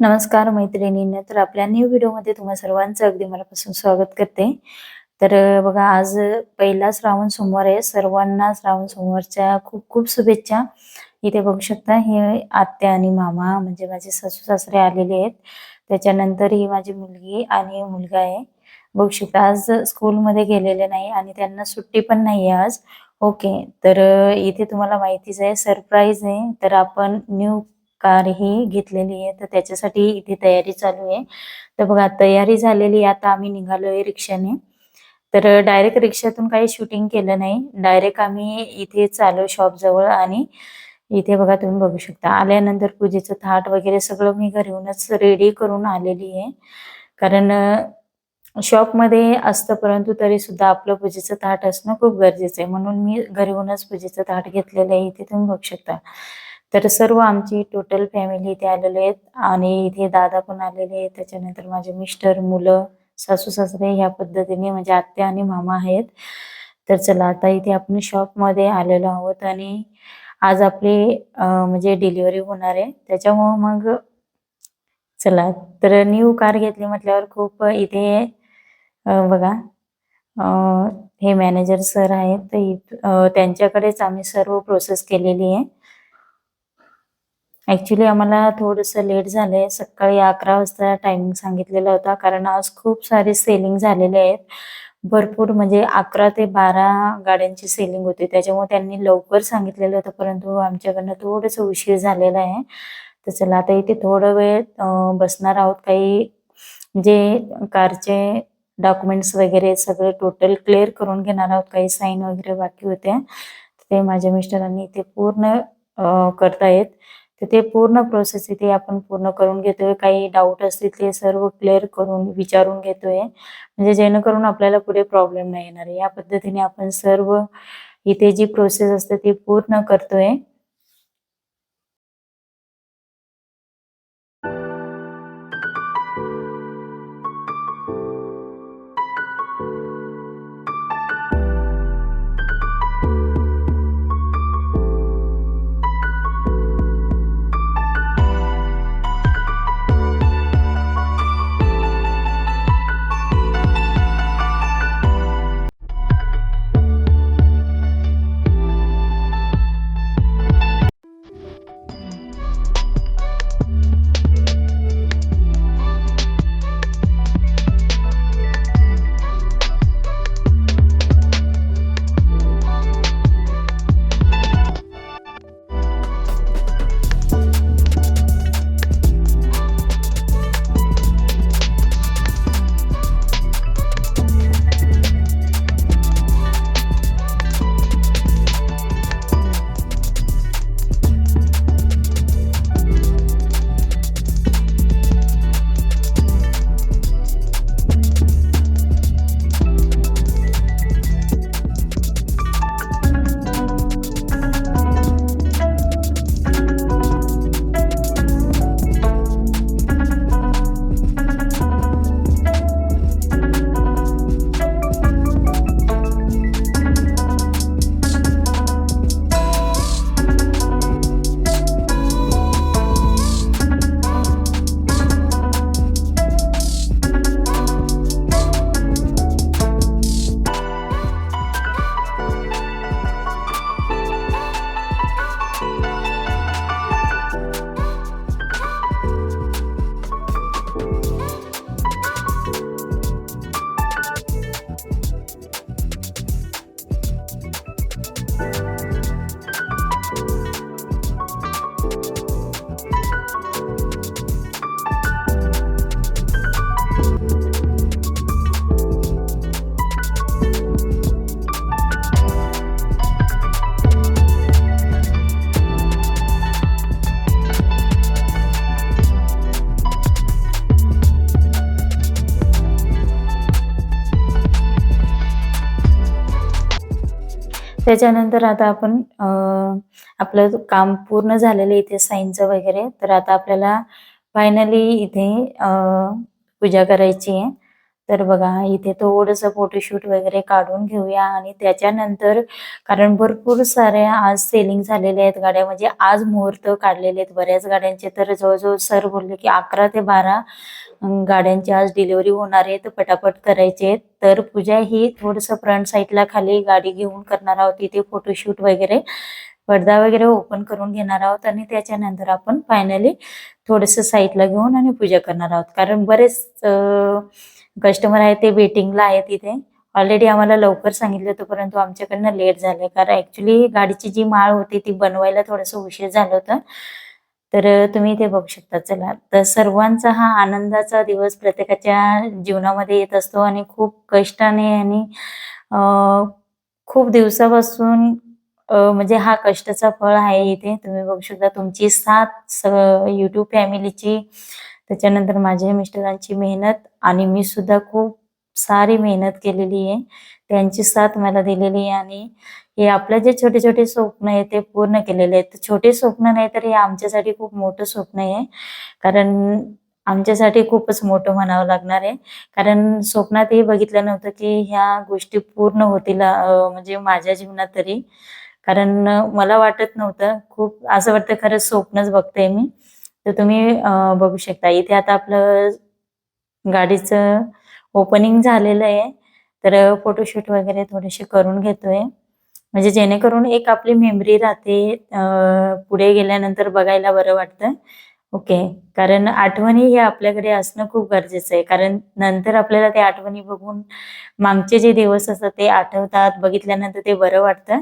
नमस्कार मैत्रिणींना. तर आपल्या न्यू व्हिडिओमध्ये तुम्हा सर्वांचं अगदी मनापासून स्वागत करते. तर बघा आज पहिला श्रावण सोमवार आहे. सर्वांना श्रावण सोमवारच्या खूप खूप शुभेच्छा. इथे बघू शकता हे आत्या आणि मामा म्हणजे माझे सासू सासरे आलेले आहेत. त्याच्यानंतर ही माझी मुलगी आणि मुलगा आहे. बघू शकता आज स्कूलमध्ये गेलेले नाही आणि त्यांना सुट्टी पण नाही आहे आज. ओके तर इथे तुम्हाला माहितीच आहे सरप्राईज आहे. तर आपण न्यू कार ही घेतलेली आहे. तर त्याच्यासाठी इथे तयारी चालू आहे. तर बघा तयारी झालेली आता आम्ही निघालोय रिक्षाने. तर डायरेक्ट रिक्षातून काही शूटिंग केलं नाही. डायरेक्ट आम्ही इथे चालू शॉप जवळ आणि इथे बघा तुम्ही बघू शकता. आल्यानंतर पूजेचं थाट वगैरे सगळं मी घरीहूनच रेडी करून आलेली आहे. कारण शॉपमध्ये असतं परंतु तरी सुद्धा आपलं पूजेचं ताट असणं खूप गरजेचं आहे. म्हणून मी घरीहूनच पूजेचं ताट घेतलेलं आहे. इथे तुम्ही बघू शकता. तर सर्व आमची टोटल फॅमिली इथे आलेले आहेत. आणि इथे दादा पण आलेले आहेत. त्याच्यानंतर माझे मिस्टर मुलं सासू सासरे ह्या पद्धतीने म्हणजे आत्या आणि मामा आहेत. तर चला आता इथे आपण शॉपमध्ये आलेलो आहोत आणि आज आपली म्हणजे डिलिव्हरी होणार आहे. त्याच्यामुळं मग चला तर न्यू कार घेतली म्हटल्यावर खूप इथे बघा हे मॅनेजर सर आहेत. तर इथ- त्यांच्याकडेच आम्ही सर्व प्रोसेस केलेली आहे. ऍक्च्युली आम्हाला थोडंसं लेट झालंय. सकाळी अकरा वाजता टायमिंग सांगितलेला होता. कारण आज खूप सारे सेलिंग झालेले आहेत. भरपूर म्हणजे अकरा ते बारा गाड्यांची सेलिंग होती. त्याच्यामुळे त्यांनी लवकर सांगितलेलं होतं. परंतु आमच्याकडनं थोडंसं उशीर झालेला आहे. तर चला आता इथे थोडा वेळ बसणार आहोत. काही जे कारचे डॉक्युमेंट्स वगैरे सगळे टोटल क्लिअर करून घेणार आहोत. काही साईन वगैरे बाकी होते ते माझ्या मिस्टरांनी इथे पूर्ण करतायत. तर ते पूर्ण प्रोसेस इथे आपण पूर्ण करून घेतोय. काही डाऊट असतील ते सर्व क्लिअर करून विचारून घेतोय. म्हणजे जेणेकरून आपल्याला पुढे प्रॉब्लेम नाही येणार. या पद्धतीने आपण सर्व इथे जी प्रोसेस असते ती पूर्ण करतोय. त्याच्यानंतर आता आपण आपलं काम पूर्ण झालेलं इथे साईनचं वगैरे तर आता आपल्याला फायनली इथे पूजा करायची आहे. तर बघा इथे थोडंसं फोटोशूट वगैरे काढून घेऊया आणि त्याच्यानंतर कारण भरपूर साऱ्या आज सेलिंग झालेल्या आहेत गाड्या म्हणजे आज मुहूर्त काढलेले आहेत बऱ्याच गाड्यांचे. तर जवळजवळ सर बोलले की अकरा ते बारा गाड्यांची आज डिलिव्हरी होणार आहे तर पटापट करायचे आहेत. तर पूजा ही थोडंसं फ्रंट साईडला खाली गाडी घेऊन करणार आहोत इथे फोटोशूट वगैरे. पडदा वगैरे ओपन करून घेणार आहोत आणि त्याच्यानंतर आपण फायनली थोडंसं साईडला घेऊन आणि पूजा करणार आहोत. कारण बरेच कस्टमर आहेत ते वेटिंगला आहेत इथे. ऑलरेडी आम्हाला लवकर सांगितलं होतं परंतु आमच्याकडनं लेट झालं. कारण ऍक्च्युली गाडीची जी माळ होती ती बनवायला थोडंसं उशीर झालं होतं. तर तुम्ही इथे बघू शकता चला. तर सर्वांचा हा आनंदाचा दिवस प्रत्येकाच्या जीवनामध्ये येत असतो आणि खूप कष्टाने आणि खूप दिवसापासून म्हणजे हा कष्टाचा फळ आहे इथे. तुम्ही बघू शकता तुमची साथ युट्यूब फॅमिलीची त्याच्यानंतर माझ्या मिस्टरांची मेहनत आणि मी सुद्धा खूप सारी मेहनत केलेली आहे. त्यांची साथ मला दिलेली आहे आणि हे आपलं जे छोटे छोटे स्वप्न आहे ते पूर्ण केलेले आहेत. छोटे स्वप्न नाही तर हे आमच्यासाठी खूप मोठं स्वप्न आहे. कारण आमच्यासाठी खूपच मोठं म्हणावं लागणार आहे. कारण स्वप्नात हे बघितलं नव्हतं की ह्या गोष्टी पूर्ण होतील म्हणजे माझ्या जीवनात तरी. कारण मला वाटत नव्हतं खूप असं वाटतं खरंच स्वप्नच बघते मी. तर तुम्ही बघू शकता. इथे आता आपलं गाडीचं ओपनिंग झालेलं आहे. तर फोटोशूट वगैरे थोडेसे करून घेतोय. म्हणजे जेणेकरून एक आपली मेमरी राहते पुढे गेल्यानंतर बघायला बरं वाटतं. ओके. कारण आठवणी हे आपल्याकडे असणं खूप गरजेचं आहे. कारण नंतर आपल्याला त्या आठवणी बघून मागचे जे दिवस असतात ते आठवतात बघितल्यानंतर ते बरं वाटतं.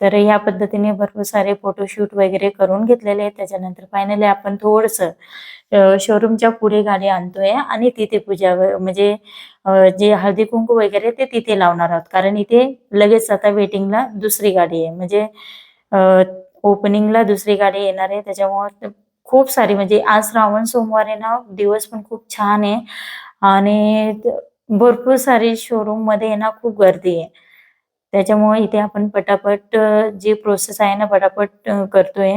तर या पद्धतीने भरपूर सारे फोटोशूट वगैरे करून घेतलेले आहेत. त्याच्यानंतर फायनली आपण थोडंसं शोरूमच्या पुढे गाडी आणतोय आणि तिथे पूजा म्हणजे जे हळदी कुंकू वगैरे ते तिथे लावणार आहोत. कारण इथे लगेच आता वेटिंगला दुसरी गाडी आहे. म्हणजे ओपनिंगला दुसरी गाडी येणार आहे. त्याच्यामुळे खूप सारी म्हणजे आज श्रावण सोमवार आहे ना दिवस पण खूप छान आहे. आणि भरपूर सारी शोरूममध्ये ना खूप गर्दी आहे. त्याच्यामुळे इथे आपण पटापट जी प्रोसेस आहे ना पटापट करतोय.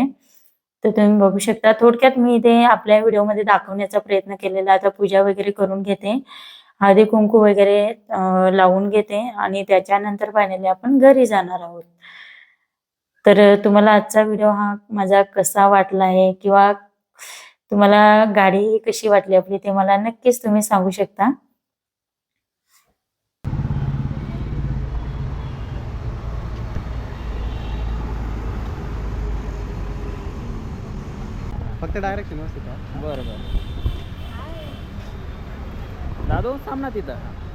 तर तुम्ही बघू शकता. थोडक्यात मी इथे आपल्या व्हिडिओमध्ये दाखवण्याचा प्रयत्न केलेला. आता पूजा वगैरे करून घेते. हळदी कुंकू वगैरे लावून घेते आणि त्याच्यानंतर फायनली आपण घरी जाणार आहोत. तर तुम्हाला आजचा व्हिडिओ हा माझा कसा वाटला आहे किंवा तुम्हाला गाडी कशी वाटली आपली ते मला नक्कीच तुम्ही सांगू शकता. फक्त डायरेक्शन असते का बरं बरं. दादू थांब ना तिथं.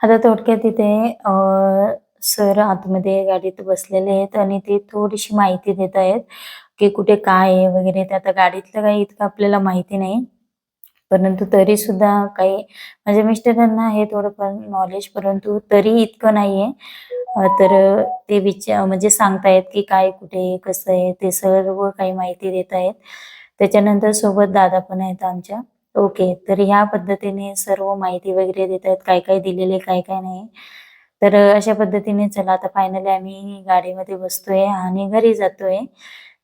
आता थोडक्यात इथे सर आतमध्ये गाडीत बसलेले आहेत आणि ते थोडीशी माहिती देत आहेत की कुठे काय आहे वगैरे. ते आता गाडीतलं काही इतकं आपल्याला माहिती नाही. परंतु तरी सुद्धा काही माझ्या मिस्टरांना आहे थोडंफार नॉलेज परंतु तरी इतकं नाहीये. तर ते विचार म्हणजे सांगतायत की काय कुठे कसं आहे ते सर्व काही माहिती देत आहेत त्याच्यानंतर सोबत दादा पण आहेत आमच्या. ओके तर ह्या पद्धतीने सर्व माहिती वगैरे देत आहेत काय काय दिलेले काय काय नाही. तर अशा पद्धतीने चला आता फायनली आम्ही गाडीमध्ये बसतोय आणि घरी जातोय.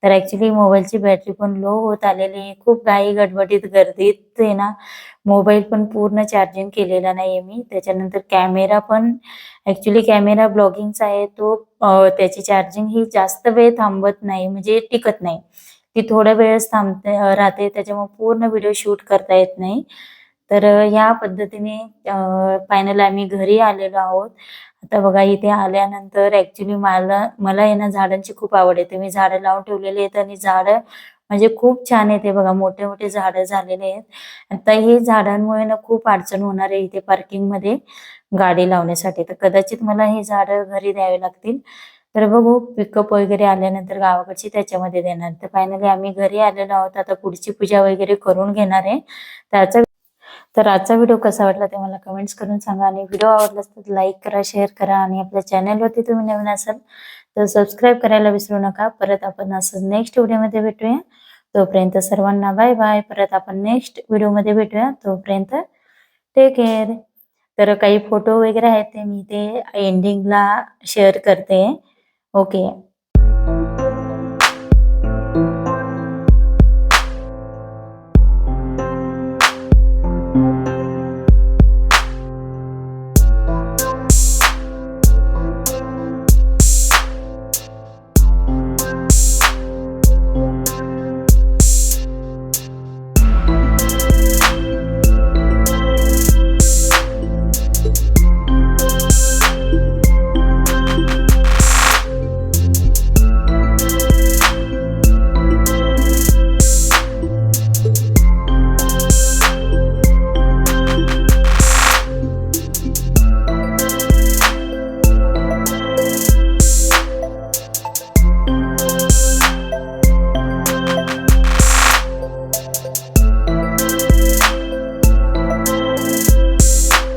तर ऍक्च्युली मोबाईलची बॅटरी पण लो होत आलेली आहे. खूप घाई गडबडीत गर्दीत आहे ना. मोबाईल पण पूर्ण चार्जिंग केलेला नाहीये मी. त्याच्यानंतर कॅमेरा पण ऍक्च्युली कॅमेरा ब्लॉगिंगचा आहे तो त्याची चार्जिंग ही जास्त वेळ थांबत नाही म्हणजे टिकत नाही. ती थोड्या वेळेस थांबते राहते त्याच्यामुळे पूर्ण व्हिडिओ शूट करता येत नाही. तर या ह्या पद्धतीने फायनल आम्ही घरी आलेलो आहोत. आता बघा इथे आल्यानंतर ऍक्च्युली मला मला आहे ना झाडांची खूप आवड आहे. मी झाडं लावून ठेवलेली आहेत आणि झाडं म्हणजे खूप छान येते बघा मोठे मोठे झाडं झालेले आहेत. आता हे झाडांमुळे ना खूप अडचण होणार आहे इथे पार्किंगमध्ये गाडी लावण्यासाठी. तर कदाचित मला हे झाडं घरी द्यावे लागतील. तर बघू पिकअप वगैरे आल्यानंतर गावाकडची त्याच्यामध्ये देणार. तर फायनली आम्ही घरी आलेलो आहोत. आता पुढची पूजा वगैरे करून घेणार आहे. त्याचा तर आजचा व्हिडिओ कसा वाटला ते मला कमेंट्स करून सांगा. आणि व्हिडिओ आवडला तर लाईक करा शेअर करा आणि आपल्या चॅनलवरती तुम्ही नवीन असाल तर सबस्क्राईब करायला विसरू नका. परत आपण असं नेक्स्ट व्हिडिओमध्ये भेटूया. तोपर्यंत सर्वांना बाय बाय परत आपण नेक्स्ट व्हिडिओमध्ये भेटूया. तोपर्यंत टेक केअर तर काही फोटो वगैरे आहेत ते मी ते एंडिंगला शेअर करते. ओके